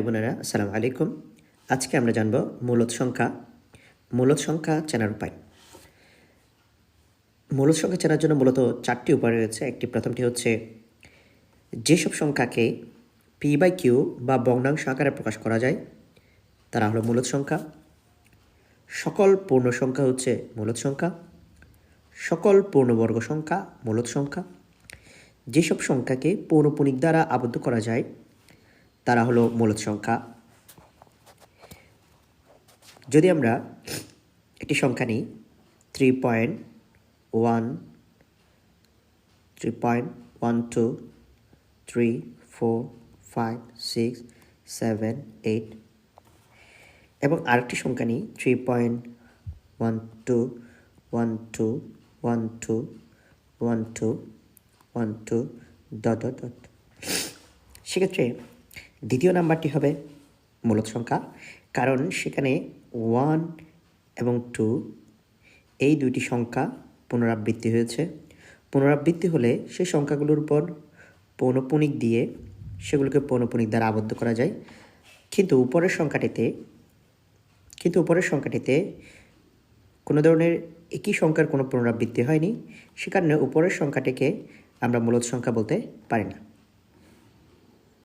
বোনেরা, আসসালামু আলাইকুম। আজকে আমরা জানব মূলত সংখ্যা মূলত সংখ্যা চেনার উপায়। মূলত সংখ্যা চেনার জন্য মূলত চারটি উপায় রয়েছে। একটি প্রথমটি হচ্ছে, যেসব সংখ্যাকে পি বাই কিউ বা বর্ণাংশ আকারে প্রকাশ করা যায়, তারা হলো মূলত সংখ্যা। সকল পূর্ণ সংখ্যা হচ্ছে মূলত সংখ্যা। সকল পূর্ণবর্গ সংখ্যা মূলত সংখ্যা। যেসব সংখ্যাকে পৌনপুনিক দ্বারা আবদ্ধ করা যায় তারা হলো মূলত সংখ্যা। যদি আমরা একটি সংখ্যা নিই three point one three point one two three four five six seven eight এবং আরেকটি সংখ্যা নিই three point one two one two one two one two one two dot dot dot সেক্ষেত্রে দ্বিতীয় নাম্বারটি হবে মূলত সংখ্যা, কারণ সেখানে ওয়ান এবং টু এই দুইটি সংখ্যা পুনরাবৃত্তি হয়েছে। পুনরাবৃত্তি হলে সেই সংখ্যাগুলোর উপর পৌনপুনিক দিয়ে সেগুলোকে পৌনপুনিক দ্বারা আবদ্ধ করা যায়। কিন্তু উপরের সংখ্যাটিতে, কিন্তু উপরের সংখ্যাটিতে কোনো ধরনের একই সংখ্যার কোনো পুনরাবৃত্তি হয়নি। সে কারণে উপরের সংখ্যাটিকে আমরা মূলত সংখ্যা বলতে পারি না।